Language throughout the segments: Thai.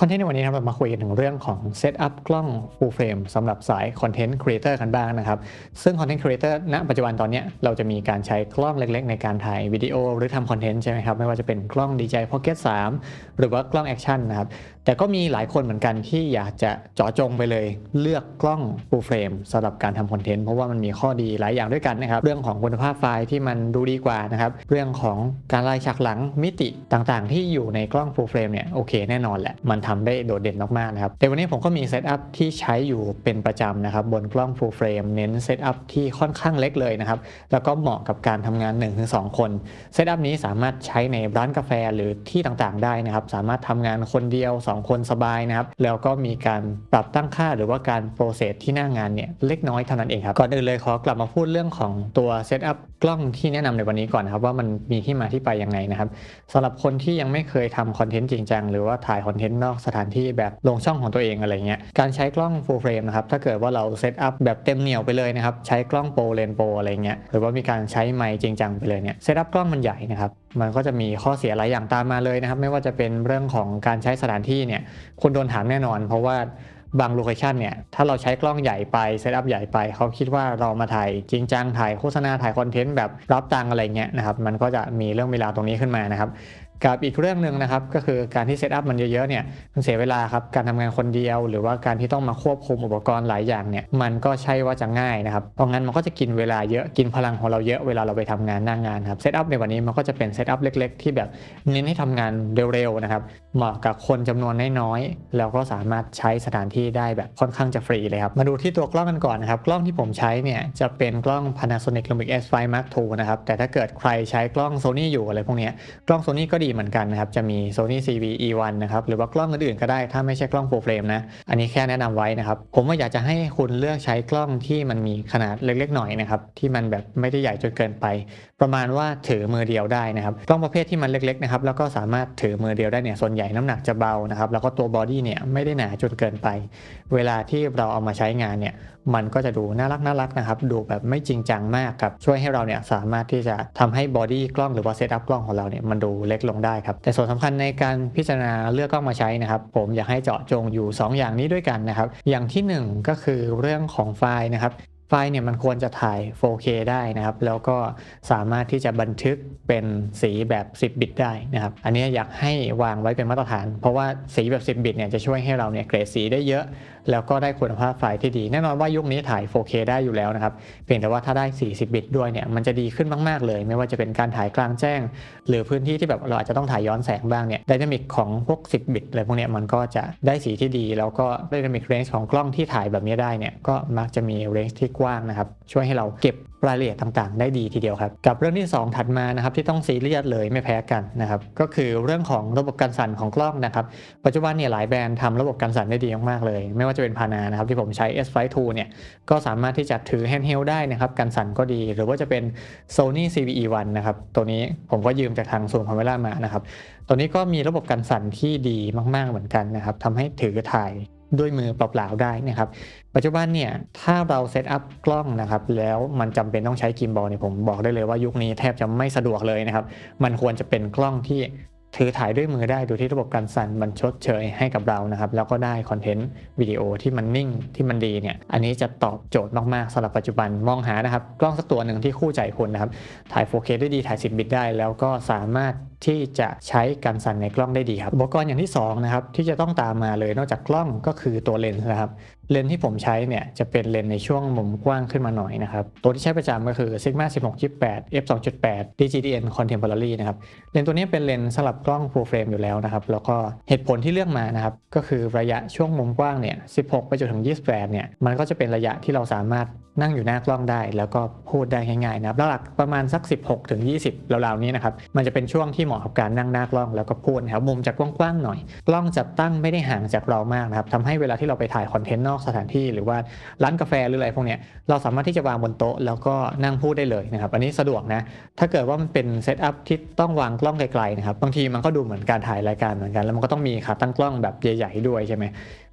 คอนเทนต์ในวันนี้นะครับเรามาคุยกันถึงเรื่องของเซตอัพกล้อง full frame สำหรับสายคอนเทนต์ครีเอเตอร์กันบ้างนะครับ ซึ่งคอนเทนต์ครีเอเตอร์ณปัจจุบันตอนนี้เราจะมีการใช้กล้องเล็กๆ ในการถ่ายวิดีโอหรือทำคอนเทนต์ใช่ไหมครับ ไม่ว่าจะเป็นกล้อง DJI Pocket 3 หรือว่ากล้องแอคชั่นนะครับ แต่ก็มีหลายคนเหมือนกันที่อยากจะเจาะจงไปเลย เลือกกล้อง full frame สำหรับการทำคอนเทนต์เพราะว่ามันมีข้อดีหลายอย่างด้วยกันนะครับ เรื่องของคุณภาพไฟล์ที่มันดูดีกว่านะครับ เรื่องของการไล่ฉากหลังมิติต่างๆ ที่อยู่ในกล้อง full frame เนี่ยโอเคแน่นอนแหละ มันทำได้โดดเด่นมากๆนะครับ แต่วันนี้ผมก็มีเซตอัพที่ใช้อยู่เป็นประจำนะครับบนกล้อง full frame เน้นเซตอัพที่ค่อนข้างเล็กเลยนะครับแล้วก็เหมาะกับการทำงาน 1-2 คนเซตอัพนี้สามารถใช้ในร้านกาแฟหรือที่ต่างๆ ได้นะครับสามารถทำงานคนเดียว2คนสบายนะครับ แล้วก็มีการปรับตั้งค่าหรือว่าการโปรเซสที่หน้างานเนี่ยเล็กน้อยเท่านั้นเองครับ ก่อนอื่นเลยขอกลับมาพูดเรื่องของตัวเซตอัพกล้องที่แนะนำในวันนี้ก่อนนะครับว่ามันมีที่มาที่ไปยังไงนะครับสำหรับคนที่ยังไม่เคยทำคอนเทนต์จริงจังหรือว่าถ่ายคอนเทนต์นอกสถานที่แบบลงช่องของตัวเองอะไรเงี้ยการใช้กล้อง full frame นะครับถ้าเกิดว่าเราเซตอัพแบบเต็มเหนียวไปเลยนะครับใช้กล้องโปรเลนโปรอะไรเงี้ยหรือว่ามีการใช้ไมค์จริงจังไปเลยเนี่ยเซตอัพกล้องมันใหญ่นะครับ มันก็จะมีข้อเสียหลายอย่างตามมาเลยนะครับ ไม่ว่าจะเป็นเรื่องของการใช้สถานที่เนี่ยคนโดนถามแน่นอน เพราะว่าบางโลเคชันเนี่ยถ้าเราใช้กล้องใหญ่ไปเซตอัพใหญ่ไป เขาคิดว่าเรามาถ่ายจริงจังถ่ายโฆษณาถ่ายคอนเทนต์แบบรับตังอะไรเงี้ยนะครับมันก็จะมีเรื่องเวลาตรงนี้ขึ้นมานะครับ กับอีกเรื่องหนึ่งนะครับก็คือการที่เซตอัพมันเยอะๆเนี่ยมันเสียเวลาครับการทำงานคนเดียว หรือว่าการที่ต้องมาควบคุมอุปกรณ์หลายอย่างเนี่ยมันก็ใช่ว่าจะง่ายนะครับเพราะงั้นมันก็จะกินเวลาเยอะกินพลังของเราเยอะเวลาเราไปทำงานหน้างงานครับเซตอัพในวันนี้มันก็จะเป็นเซตอัพเล็ก ๆ ที่แบบเน้นให้ทำงานเร็วๆนะครับเหมาะกับคนจำนวนน้อยๆแล้วก็สามารถใช้สถานที่ได้แบบค่อนข้างจะฟรีเลยครับมาดูที่ตัวกล้องกันก่อนนะครับกล้องที่ผมใช้เนี่ยจะเป็นกล้อง Panasonic Lumix S5 Mark II นะครับแต่ถ้าเกิดใครใช้กล้อง Sony อยู่อะไรพวกเนี้ยกล้อง Sony ก็ดีเหมือนกันนะครับ จะมี Sony CV E1 นะครับ หรือว่ากล้องอื่นๆก็ได้ ถ้าไม่ใช่กล้อง full frame นะ อันนี้แค่แนะนำไว้นะครับ ผมว่าอยากจะให้คุณเลือกใช้กล้องที่มันมีขนาดเล็กๆหน่อยนะครับ ที่มันแบบไม่ได้ใหญ่จนเกินไป ประมาณว่าถือมือเดียวได้นะครับ กล้องประเภทที่มันเล็กๆนะครับ แล้วก็สามารถถือมือเดียวได้เนี่ย ส่วนใหญ่น้ำหนักจะเบานะครับ แล้วก็ตัวบอดี้เนี่ยไม่ได้หนาจนเกินไป เวลาที่เราเอามาใช้งานเนี่ย มันก็จะดูน่ารักน่ารักนะครับ ดูแบบไม่จริงจังมากครับ ช่วยให้เราเนี่ยสามารถที่จะทำให้บอดี้กล้องหรือว่าเซตอัพกล้องของเราเนี่ยมันดูเล็กลงได้ครับ แต่ส่วนสำคัญในการพิจารณาเลือกกล้องมาใช้นะครับ ผมอยากให้เจาะจงอยู่ 2 อย่างนี้ด้วยกันนะครับ อย่างที่ 1 ก็คือเรื่องของไฟล์นะครับ ไฟล์เนี่ยมันควรจะถ่าย 4K ได้นะครับ แล้วก็สามารถที่จะบันทึกเป็นสีแบบ 10 บิตได้นะครับ อันนี้อยากให้วางไว้เป็นมาตรฐาน เพราะว่าสีแบบ 10 บิตเนี่ยจะช่วยให้เราเนี่ยเกรดสีได้เยอะ แล้วก็ได้คุณภาพไฟล์ที่ดี แน่นอนว่ายุคนี้ถ่าย 4K ได้อยู่แล้วนะครับ เพียงแต่ว่าถ้าได้ 40 บิตด้วยเนี่ยมันจะดีขึ้นมาก ๆ เลย ไม่ว่าจะเป็นการถ่ายกลางแจ้ง หรือพื้นที่ที่แบบเราอาจจะต้องถ่ายย้อนแสงบ้างเนี่ยดินามิกของพวก 10 บิตอะไรพวกเนี้ยมันก็จะได้สีที่ดี แล้วก็ดินามิกเรนจ์ของกล้องที่ถ่ายแบบนี้ได้เนี่ยก็มักจะมีเรนจ์ที่กว้างนะครับ ช่วยให้เราเก็บรายละเอียดต่างๆ ได้ดีทีเดียวครับ กับเรื่องที่ 2 ถัดมานะครับที่ต้องซีเรียสเลยไม่แพ้กันนะครับ ก็คือเรื่องของระบบการสั่นของกล้องนะครับ ปัจจุบันเนี่ยหลายแบรนด์ทำระบบการสั่นได้ดีมากๆเลย ไม่ว่าจะเป็นพานานะครับที่ผมใช้ S5 II เนี่ยก็สามารถที่จะถือแฮนด์เฮลได้นะครับการสั่นก็ดี หรือว่าจะเป็น Sony CVE1 นะครับตัวนี้ผมก็ยืมจากทางศูนย์พาเวล่ามานะครับตัวนี้ก็มีระบบการสั่นที่ดีมาก ๆเหมือนกันนะครับทำให้ถือถ่าย ด้วยมือเปล่าๆได้นะครับ ปัจจุบันเนี่ยถ้าเราเซตอัพกล้องนะครับแล้วมันจำเป็นต้องใช้กิมบอลเนี่ยผมบอกได้เลยว่ายุคนี้แทบจะไม่สะดวกเลยนะครับ มันควรจะเป็นกล้องที่ถือถ่ายด้วยมือได้โดยที่ระบบการสั่นมันชดเชยให้กับเรานะครับ แล้วก็ได้คอนเทนต์วิดีโอที่มันนิ่งที่มันดีเนี่ย อันนี้จะตอบโจทย์มากๆสำหรับปัจจุบันมองหานะครับ กล้องสักตัวหนึ่งที่คู่ใจคุณนะครับ ถ่าย 4K ได้ดีถ่าย 10 บิตได้ แล้วก็สามารถที่จะใช้การสั่นในกล้องได้ดีครับ อุปกรณ์อย่างที่2นะครับที่จะต้องตามมาเลยนอกจากกล้องก็คือตัวเลนส์นะครับ เลนส์ที่ผมใช้เนี่ยจะเป็นเลนส์ในช่วงมุมกว้างขึ้นมาหน่อยนะครับ ตัวที่ใช้ประจำก็คือ Sigma 16 28 f 2.8 DGDN Contemporary นะครับ เลนส์ตัวนี้เป็นเลนส์สำหรับกล้อง full frame อยู่แล้วนะครับ แล้วก็เหตุผลที่เลือกมานะครับก็คือระยะช่วงมุมกว้างเนี่ย 16 ไปจนถึง 28 เนี่ยมันก็จะเป็นระยะที่เราสามารถนั่งอยู่หน้ากล้องได้ แล้วก็พูดได้ง่ายๆนะครับหลักประมาณสัก 16ถึง20ราวๆนี้นะครับมันจะเป็นช่วงที่เหมาะกับการนั่งหน้ากล้องแล้วก็พูดนะครับมุมจะกว้างๆหน่อย กล้องจะตั้งไม่ได้ห่างจากเรามากนะครับทำให้เวลาที่เราไปถ่ายคอนเทนต์นอกสถานที่ หรือว่าร้านกาแฟหรืออะไรพวกเนี้ยเราสามารถที่จะวางบนโต๊ะแล้วก็นั่งพูดได้เลยนะครับอันนี้สะดวกนะถ้าเกิดว่ามันเป็นเซตอัพที่ต้องวางกล้องไกลๆนะครับบางทีมันก็ดูเหมือนการถ่ายรายการเหมือนกัน แล้วมันก็ต้องมีขาตั้งกล้องแบบใหญ่ ๆด้วยใช่ไหม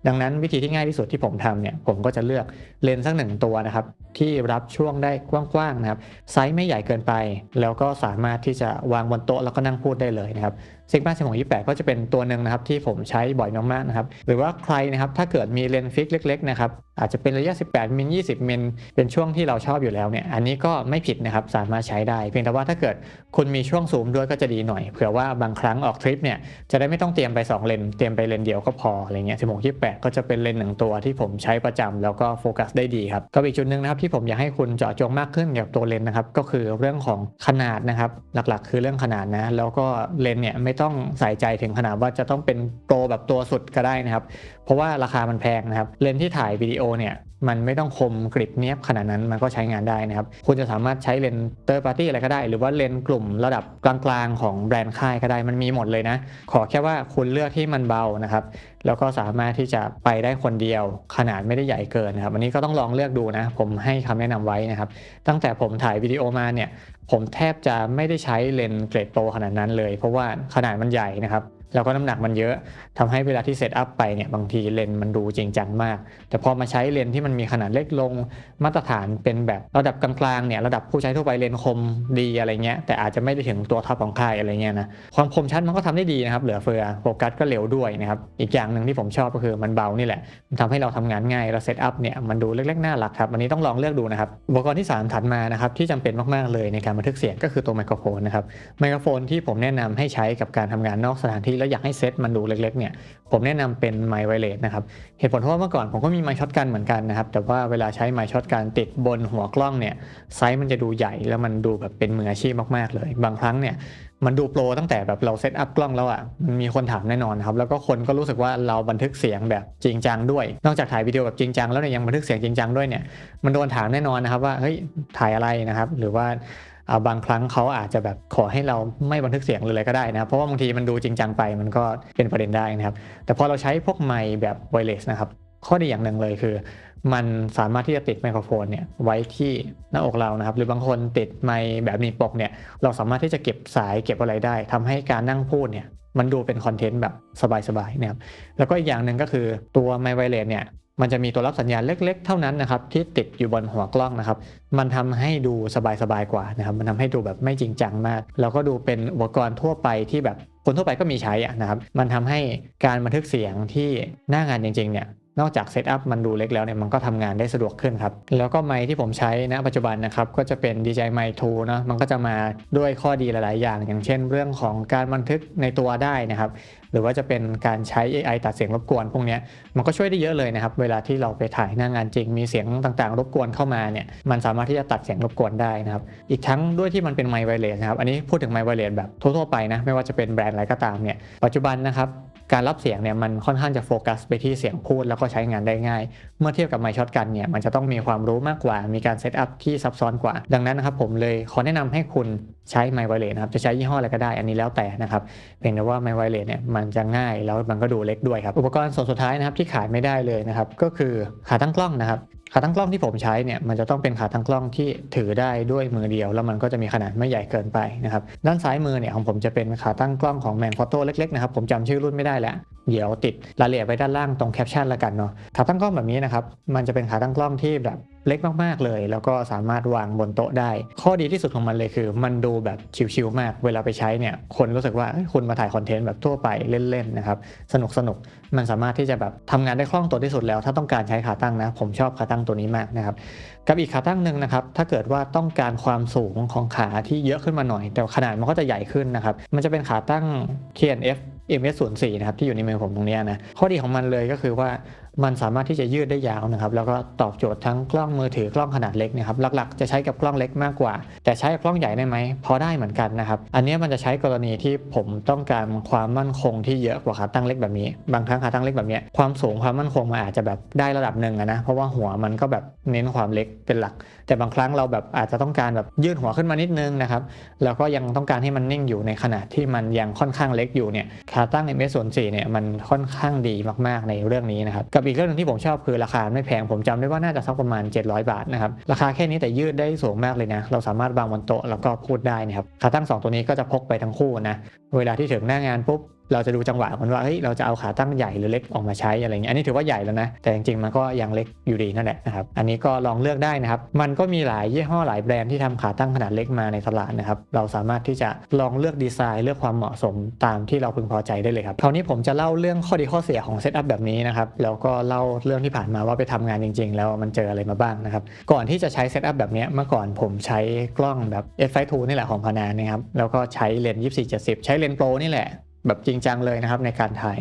ดังนั้นวิธีที่ง่ายที่สุดที่ผมทำเนี่ยผมก็จะเลือกเลนส์สักหนึ่งตัวนะครับ ที่รับช่วงได้กว้างๆนะครับ ไซส์ไม่ใหญ่เกินไป แล้วก็สามารถที่จะวางบนโต๊ะแล้วก็นั่งพูดได้เลยนะครับ Sigma 1628 ก็จะเป็นตัวหนึ่งนะครับที่ผมใช้บ่อยมากๆนะครับหรือว่าใครนะครับถ้าเกิดมีเลนส์ฟิกเล็กๆนะครับอาจจะเป็นระยะ 18 มิล 20 มิล เป็นช่วงที่เราชอบอยู่แล้วเนี่ยอันนี้ก็ไม่ผิดนะครับสามารถใช้ได้ เพียงแต่ว่าถ้าเกิดคุณมีช่วงซูมด้วยก็จะดีหน่อยเผื่อว่าบางครั้งออกทริปเนี่ยจะได้ไม่ต้องเตรียมไป 2 เลนเตรียมไปเลนเดียวก็พออะไรเงี้ย16 28 ก็จะเป็นเลนหนึ่งตัวที่ผมใช้ประจำแล้วก็โฟกัสได้ดีครับก็อีกจุดหนึ่งนะครับที่ผมอยากให้คุณเจาะจงมากขึ้นกับตัวเลนนะครับก็คือเรื่องของขนาดนะครับหลักๆ คือเรื่องขนาดนะแล้วก็เลนเนี่ยไม่ต้องใส่ใจถึงขนาดว่าจะต้องเป็นโปรแบบตัวสุดก็ได้นะครับ เพราะว่าราคามันแพงนะครับ เลนส์ที่ถ่ายวิดีโอเนี่ยมันไม่ต้องคมกริบเนียบขนาดนั้นมันก็ใช้งานได้นะครับ คุณจะสามารถใช้เลนส์เตอร์ปาร์ตี้อะไรก็ได้ หรือว่าเลนส์กลุ่มระดับกลางๆ ของแบรนด์ค่ายก็ได้มันมีหมดเลยนะ ขอแค่ว่าคุณเลือกที่มันเบานะครับ แล้วก็สามารถที่จะไปได้คนเดียว ขนาดไม่ได้ใหญ่เกินนะครับอันนี้ก็ต้องลองเลือกดูนะ ผมให้คำแนะนำไว้นะครับ ตั้งแต่ผมถ่ายวิดีโอมาเนี่ย ผมแทบจะไม่ได้ใช้เลนส์เกรดโปรขนาดนั้นเลย เพราะว่าขนาดมันใหญ่นะครับ แล้วก็น้ำหนักมันเยอะทำให้เวลาที่เซตอัพไปเนี่ยบางทีเลนส์มันดูจริงจังมาก แต่พอมาใช้เลนส์ที่มันมีขนาดเล็กลงมาตรฐานเป็นแบบระดับกลางๆเนี่ยระดับผู้ใช้ทั่วไปเลนส์คมดีอะไรเงี้ยแต่อาจจะไม่ได้ถึงตัวท็อปของค่ายอะไรเงี้ยนะความคมชัดมันก็ทำได้ดีนะครับเหลือเฟือโฟกัสก็เร็วด้วยนะครับอีกอย่างหนึ่งที่ผมชอบก็คือมันเบานี่แหละมันทำให้เราทำงานง่ายเราเซตอัพเนี่ยมันดูเล็กๆน่ารักครับอันนี้ต้องลองเลือกดูนะครับอุปกรณ์ที่สามถัดมานะครับที่จำเป็นมากๆเลยในการบันทึกเสียงก็คือตัวไมโครโฟนนะครับไมโครโฟนที่ผมแนะนำให้ใช้กับการทำงานนอกสถานที่แล้วอยากให้เซตมันดูเล็กๆเนี่ยผมแนะนำเป็นไมค์ไวเลสนะครับเหตุผลเพราะว่าเมื่อก่อนผมก็มีไมค์ช็อตกันเหมือนกันนะครับแต่ว่าเวลาใช้ไมค์ช็อตกันติดบนหัวกล้องเนี่ยไซส์มันจะดูใหญ่แล้วมันดูแบบเป็นมืออาชีพมากๆเลย บางครั้งเนี่ยมันดูโปรตั้งแต่แบบเราเซตอัพกล้องแล้วอะมันมีคนถามแน่นอนครับแล้วก็คนก็รู้สึกว่าเราบันทึกเสียงแบบจริงจังด้วย นอกจากถ่ายวิดีโอแบบจริงจังแล้วเนี่ยยังบันทึกเสียงจริงจังด้วยเนี่ยมันโดนถามแน่นอนนะครับว่าเฮ้ยถ่ายอะไรนะครับหรือว่า บางครั้งเขาอาจจะแบบขอให้เราไม่บันทึกเสียงเลยก็ได้นะครับ เพราะว่าบางทีมันดูจริงจังไปมันก็เป็นประเด็นได้นะครับ แต่พอเราใช้พวกไมค์แบบไวเลสนะครับข้อดีอย่างหนึ่งเลยคือ มันสามารถที่จะติดไมโครโฟนเนี่ยไว้ที่หน้าอกเรานะครับ หรือบางคนติดไมค์แบบหนีปกเนี่ยเราสามารถที่จะเก็บสายเก็บอะไรได้ทำให้การนั่งพูดเนี่ยมันดูเป็นคอนเทนต์แบบสบายๆนะครับแล้วก็อีกอย่างหนึ่งก็คือตัวไมค์ไวเลสเนี่ย มันจะมีตัวรับสัญญาณเล็กๆ เท่านั้นนะครับที่ติดอยู่บนหัวกล้องนะครับ มันทำให้ดูสบายๆกว่านะครับ มันทำให้ดูแบบไม่จริงจังมาก แล้วก็ดูเป็นอุปกรณ์ทั่วไปที่แบบคนทั่วไปก็มีใช้นะครับ มันทำให้การบันทึกเสียงที่หน้างานจริงๆเนี่ย นอกจากเซตอัพมันดูเล็กแล้วเนี่ยมันก็ทำงานได้สะดวกขึ้นครับ แล้วก็ไมค์ที่ผมใช้ณปัจจุบันนะครับ ก็จะเป็น DJI Mic 2นะมันก็จะมาด้วยข้อดีหลาย ๆ อย่าง อย่างเช่น เรื่องของการบันทึกในตัวได้นะครับ หรือว่าจะเป็นการใช้ AI ตัดเสียงรบกวนพวกนี้มันก็ช่วยได้เยอะเลยนะครับ เวลาที่เราไปถ่ายหน้างานจริงมีเสียงต่าง ๆ รบกวนเข้ามาเนี่ยมันสามารถที่จะตัดเสียงรบกวนได้นะครับอีกทั้งด้วยที่มันเป็นไมค์ไวเลสนะครับอันนี้พูดถึงไมค์ไวเลสแบบทั่ว ๆ ไปนะไม่ว่าจะเป็นแบรนด์อะไรก็ตามเนี่ยปัจจุบันนะครับ การรับเสียงเนี่ยมันค่อนข้างจะโฟกัสไปที่เสียงพูดแล้วก็ใช้งานได้ง่าย เมื่อเทียบกับไมค์ช็อตกันเนี่ยมันจะต้องมีความรู้มากกว่า มีการเซตอัพที่ซับซ้อนกว่า ดังนั้นนะครับผมเลยขอแนะนำให้คุณใช้ไมค์ไวเลสนะครับจะใช้ยี่ห้ออะไรก็ได้อันนี้แล้วแต่นะครับเพียงแต่ว่าไมค์ไวเลสเนี่ยมันจะง่ายแล้วมันก็ดูเล็กด้วยครับอุปกรณ์ส่วนสุดท้ายนะครับที่ขายไม่ได้เลยนะครับก็คือขาตั้งกล้องนะครับ ขาตั้งกล้องที่ผมใช้เนี่ยมันจะต้องเป็นขาตั้งกล้องที่ถือได้ด้วยมือเดียว แล้วมันก็จะมีขนาดไม่ใหญ่เกินไปนะครับด้านซ้ายมือเนี่ยของผมจะเป็นขาตั้งกล้องของแมนฟอโต้เล็กๆนะครับผมจำชื่อรุ่นไม่ได้แล้วเดี๋ยวติดรายละเอียดไว้ด้านล่างตรงแคปชั่นละกันเนาะขาตั้งกล้องแบบนี้นะครับมันจะเป็นขาตั้งกล้องที่แบบ เล็กมากๆเลย แล้วก็สามารถวางบนโต๊ะได้ ข้อดีที่สุดของมันเลยคือ มันดูแบบชิวๆมาก เวลาไปใช้เนี่ยคนรู้สึกว่าคุณมาถ่ายคอนเทนต์แบบทั่วไปเล่นๆนะครับสนุกสนุกๆมันสามารถที่จะแบบทำงานได้คล่องตัวที่สุดแล้ว ถ้าต้องการใช้ขาตั้งนะ ผมชอบขาตั้งตัวนี้มากนะครับกับอีกขาตั้งหนึ่งนะครับถ้าเกิดว่าต้องการความสูงของขาที่เยอะขึ้นมาหน่อย แต่ขนาดมันก็จะใหญ่ขึ้นนะครับมันจะเป็นขาตั้ง KNF MS04 นะครับที่อยู่ในมือผมตรงนี้นะข้อดีของมันเลยก็คือว่า มันสามารถที่จะยืดได้ยาวนะครับ แล้วก็ตอบโจทย์ทั้งกล้องมือถือกล้องขนาดเล็กนะครับหลักๆ จะใช้กับกล้องเล็กมากกว่า แต่ใช้กับกล้องใหญ่ได้ไหมพอได้เหมือนกันนะครับ อันนี้มันจะใช้กรณีที่ผมต้องการความมั่นคงที่เยอะกว่าขาตั้งเล็กแบบนี้ บางครั้งขาตั้งเล็กแบบนี้ความสูงความมั่นคงมันอาจจะแบบได้ระดับหนึ่งนะเพราะว่าหัวมันก็แบบเน้นความเล็กเป็นหลัก แต่บางครั้งเราแบบอาจจะต้องการแบบยืดหัวขึ้นมานิดนึงนะครับแล้วก็ยังต้องการให้มันนิ่งอยู่ในขนาดที่มันยังค่อนข้างเล็กอยู่เนี่ยขาตั้ง MS ส่วน4เนี่ยมันค่อนข้างดีมากๆในเรื่องนี้นะครับกับอีกเรื่องหนึงที่ผมชอบคือราคาไม่แพงผมจำได้ว่าน่าจะสักประมาณ 700 บาทนะครับราคาแค่นี้แต่ยืดได้สูงมากเลยนะเราสามารถวางบนโต๊ะแล้วก็พูดได้นะครับขาตั้ง 2 ตัวนี้ก็จะพกไปทั้งคู่นะเวลาที่ถึงหน้างานปุ๊บ เราจะดูจังหวะมันว่าเฮ้ยเราจะเอาขาตั้งใหญ่หรือเล็กออกมาใช้อะไรเงี้ยอันนี้ถือว่าใหญ่แล้วนะ แต่จริงๆมันก็ยังเล็กอยู่ดีนั่นแหละนะครับอันนี้ก็ลองเลือกได้นะครับ มันก็มีหลายยี่ห้อหลายแบรนด์ที่ทำขาตั้งขนาดเล็กมาในตลาดนะครับเราสามารถที่จะลองเลือกดีไซน์เลือกความเหมาะสมตามที่เราพึงพอใจได้เลยครับคราวนี้ผมจะเล่าเรื่องข้อดีข้อเสียของเซตอัพแบบนี้นะครับแล้วก็เล่าเรื่องที่ผ่านมาว่าไปทำงานจริง ๆ แล้วมันเจออะไรมาบ้างนะครับก่อนที่จะใช้เซตอัพแบบนี้เมื่อก่อนผมใช้กล้องแบบ f 5 2นี่แหละของพานานะครับแล้วก็ใช้เลนส์2470 ใช้เลนส์โปรนี่แหละ แบบจริงจังเลยนะครับในการถ่าย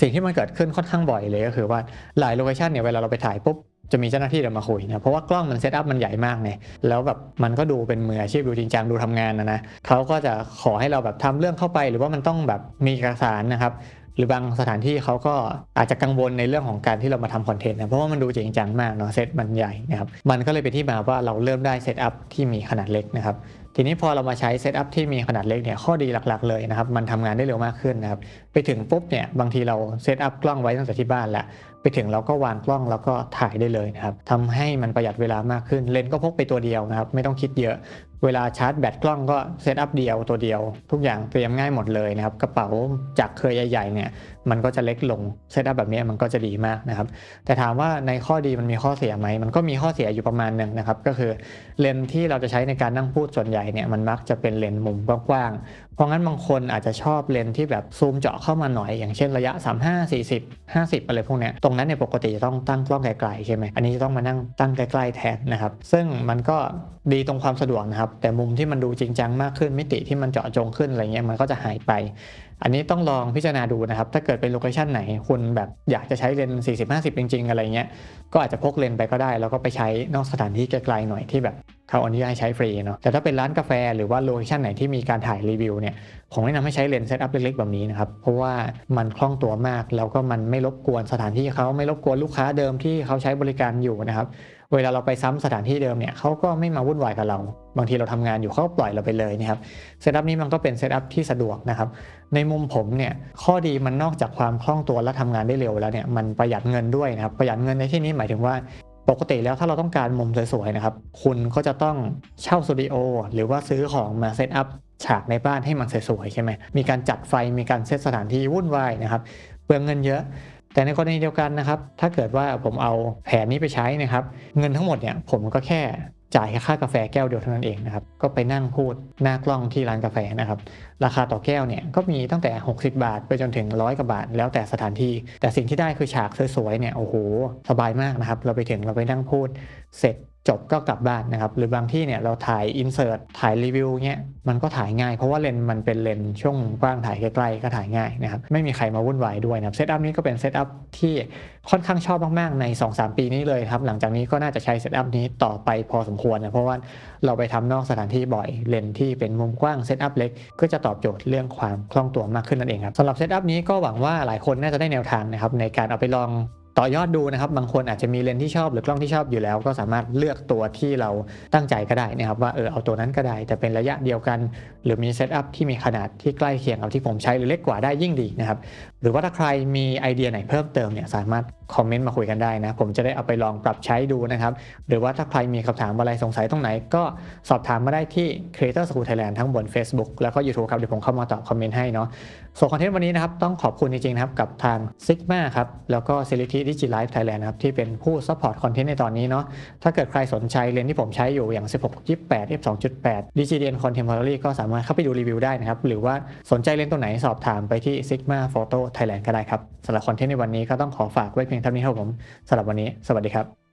สิ่งที่มันเกิดขึ้นค่อนข้างบ่อยเลยก็คือว่าหลายโลเคชันเนี่ยเวลาเราไปถ่ายปุ๊บจะมีเจ้าหน้าที่เดินมาคุยนะเพราะว่ากล้องมันเซตอัพมันใหญ่มากไงแล้วแบบมันก็ดูเป็นมืออาชีพดูจริงจังดูทำงานนะนะเขาก็จะขอให้เราแบบทำเรื่องเข้าไป หรือว่ามันต้องแบบมีเอกสารนะครับหรือบางสถานที่เขาก็อาจจะกังวลในเรื่องของการที่เรามาทำคอนเทนต์นะเพราะว่ามันดูจริงจังมากเนาะเซตมันใหญ่นะครับมันก็เลยเป็นที่มาว่าเราเริ่มได้เซตอัพที่มีขนาดเล็กนะครับ ทีนี้พอเรามาใช้เซตอัพที่มีขนาดเล็กเนี่ยข้อดีหลักๆเลยนะครับมันทำงานได้เร็วมากขึ้นนะครับไปถึงปุ๊บเนี่ยบางทีเราเซตอัพกล้องไว้ตั้งแต่ที่บ้านแล้วไปถึงเราก็วางกล้องแล้วก็ถ่ายได้เลยนะครับทำให้มันประหยัดเวลามากขึ้นเลนก็พกไปตัวเดียวนะครับไม่ต้องคิดเยอะ เวลาชาร์จแบตกล้องก็เซตอัพเดียวตัวเดียว ทุกอย่างเตรียมง่ายหมดเลยนะครับ กระเป๋าจากเคยใหญ่ๆเนี่ยมันก็จะเล็กลงเซตอัพแบบนี้มันก็จะดีมากนะครับ แต่ถามว่าในข้อดีมันมีข้อเสียไหม มันก็มีข้อเสียอยู่ประมาณหนึ่งนะครับ ก็คือเลนส์ที่เราจะใช้ในการนั่งพูดส่วนใหญ่เนี่ยมันมักจะเป็นเลนส์มุมกว้าง เพราะงั้นบางคนอาจจะชอบเลนส์ที่แบบซูมเจาะเข้ามาหน่อย อย่างเช่นระยะ 35 40 50 อะไรพวกเนี้ยตรงนั้นเนี่ยปกติจะต้องตั้งกล้องไกลๆใช่ไหมอันนี้จะต้องมานั่งตั้งใกล้ๆแทนนะครับ ซึ่งมันก็ดีตรงความสะดวกนะครับ แต่มุมที่มันดูจริงจังมากขึ้นมิติที่มันเจาะจงขึ้นอะไรเงี้ยมันก็จะหายไป อันนี้ต้องลองพิจารณาดูนะครับ ถ้าเกิดเป็นโลเคชันไหนคุณแบบอยากจะใช้เลนส์40 50 จริง ๆ อะไรเงี้ยก็อาจจะพกเลนส์ไปก็ได้ แล้วก็ไปใช้นอกสถานที่ไกลๆหน่อยที่แบบ เขาอนุญาตให้ใช้ฟรีเนาะแต่ถ้าเป็นร้านกาแฟหรือว่าโลเคชันไหนที่มีการถ่ายรีวิวเนี่ยผมแนะนำให้ใช้เลนส์เซตอัพเล็กๆแบบนี้นะครับ เพราะว่ามันคล่องตัวมาก แล้วก็มันไม่รบกวนสถานที่เขาไม่รบกวนลูกค้าเดิมที่เขาใช้บริการอยู่นะครับเวลาเราไปซ้ำสถานที่เดิมเนี่ยเขาก็ไม่มาวุ่นวายกับเรา บางทีเราทำงานอยู่เขาปล่อยเราไปเลยนะครับเซตอัพนี้มันก็เป็นเซตอัพที่สะดวกนะครับในมุมผมเนี่ยข้อดีมันนอกจากความคล่องตัวและทำงานได้เร็วแล้วเนี่ยมันประหยัดเงินด้วยนะครับประหยัดเงินในที่นี้หมายถึงว่า ปกติแล้วถ้าเราต้องการมุมสวยๆนะครับ คุณก็จะต้องเช่าสตูดิโอหรือว่าซื้อของมาเซตอัพฉากในบ้านให้มันสวยๆใช่ไหมมีการจัดไฟมีการเซตสถานที่วุ่นวายนะครับเปลืองเงินเยอะ แต่ในกรณีเดียวกันนะครับ ถ้าเกิดว่าผมเอาแผนนี้ไปใช้นะครับ เงินทั้งหมดเนี่ยผมก็แค่ จ่ายแค่ค่ากาแฟแก้วเดียวเท่านั้นเองนะครับ ก็ไปนั่งพูดหน้ากล้องที่ร้านกาแฟนะครับ ราคาต่อแก้วเนี่ยก็มีตั้งแต่ 60 บาท ไปจนถึงร้อยกว่าบาท แล้วแต่สถานที่ แต่สิ่งที่ได้คือฉากสวยๆเนี่ยโอ้โหสบายมากนะครับ เราไปถึงเราไปนั่งพูดเสร็จ จบก็กลับบ้านนะครับ หรือบางที่เนี่ยเราถ่ายอินเสิร์ตถ่ายรีวิวเงี้ยมันก็ถ่ายง่ายเพราะว่าเลนส์มันเป็นเลนส์ช่วงกว้างถ่ายใกล้ๆก็ถ่ายง่ายนะครับไม่มีใครมาวุ่นวายด้วยนะครับเซตอัพนี้ก็เป็นเซตอัพที่ค่อนข้างชอบมากๆใน 2-3 ปีนี้เลยครับหลังจากนี้ก็น่าจะใช้เซตอัพนี้ต่อไปพอสมควรนะเพราะว่าเราไปทำนอกสถานที่บ่อยเลนส์ที่เป็นมุมกว้างเซตอัพเล็กก็จะตอบโจทย์เรื่องความคล่องตัวมากขึ้นนั่นเองครับสำหรับเซตอัพนี้ก็หวังว่าหลายคนน่าจะได้แนวทางนะครับในการเอาไปลอง ต่อยอดดูนะครับ บางคนอาจจะมีเลนที่ชอบหรือกล้องที่ชอบอยู่แล้ว ก็สามารถเลือกตัวที่เราตั้งใจก็ได้นะครับ ว่าเออเอาตัวนั้นก็ได้ แต่เป็นระยะเดียวกัน หรือมีเซตอัพที่มีขนาดที่ใกล้เคียงกับที่ผมใช้หรือเล็กกว่าได้ยิ่งดีนะครับ หรือว่าถ้าใครมีไอเดียไหนเพิ่มเติมเนี่ยสามารถ คอมเมนต์มาคุยกันได้นะ ผมจะได้เอาไปลองปรับใช้ดูนะครับ หรือว่าถ้าใครมีคำถามอะไรสงสัยตรงไหน ก็สอบถามมาได้ที่ Creator School Thailand ทั้งบน Facebook แล้วก็ YouTube ครับ เดี๋ยวผมเข้ามาตอบคอมเมนต์ให้เนาะส่วนคอนเทนต์วันนี้นะครับ ต้องขอบคุณจริงๆนะครับ กับทาง Sigma ครับ แล้วก็ c e l i t y Digi Life Thailand นะครับ ที่เป็นผู้ซัพพอร์ตคอนเทนต์ในตอนนี้เนาะถ้าเกิดใครสนใจเลนที่ผมใช้อยู่อย่าง 16 28 f 2.8 DGDN Contemporary ก็สามารถเข้าไปดูรีวิวได้นะครับหรือว่าสนใจเลนตัวไหนสอบถามไปที่ Sigma Photo Thailand ก็ได้ครับสำหรับคอนเทนต์ในวันนี้ก็ต้องขอฝากไว้เพียงเท่านี้ครับผมสำหรับวันนี้ สวัสดีครับ